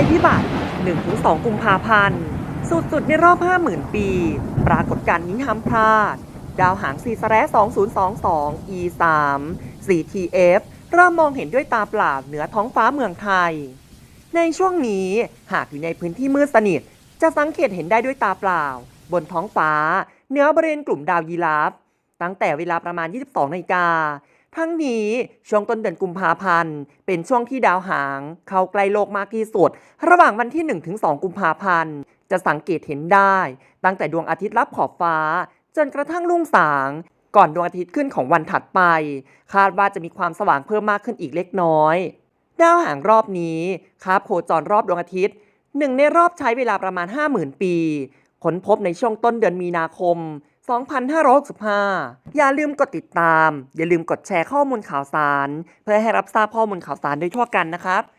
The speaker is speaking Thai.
ภัยพิบัติ 1-2 กุมภาพันธ์ สุดสุดๆในรอบ 50,000 ปี ปรากฏการณ์นี้ห้ามพลาด ดาวหางซีสแร2022 E3 4TF เริ่มมองเห็นด้วยตาเปล่าเหนือท้องฟ้าเมืองไทย ในช่วงนี้หากอยู่ในพื้นที่มืดสนิท จะสังเกตเห็นได้ด้วยตาเปล่า บนท้องฟ้าเหนือบริเวณกลุ่มดาวยีราฟตั้งแต่เวลาประมาณ 22นาฬิกา ทั้งนี้ช่วงต้นเดือนกุมภาพันธ์ เป็นช่วงที่ดาวหาง เข้าใกล้โลกมากที่สุด ระหว่างวันที่ 1-2 กุมภาพันธ์ จะสังเกตเห็นได้ ตั้งแต่ดวงอาทิตย์ลับขอบฟ้า จนกระทั่งรุ่งสาง ก่อนดวงอาทิตย์ขึ้นของวันถัดไป คาดว่าจะมีความสว่างเพิ่มมากขึ้นอีกเล็กน้อย ดาวหางรอบนี้คาบโคจรรอบดวงอาทิตย์หนึ่งในรอบใช้เวลาประมาณ 50,000 ปีค้นพบในช่วงต้นเดือนมีนาคม 2565 อย่าลืมกดติดตาม อย่าลืมกดแชร์ข้อมูลข่าวสาร เพื่อให้รับทราบข้อมูลข่าวสารโดยทั่วกันนะครับ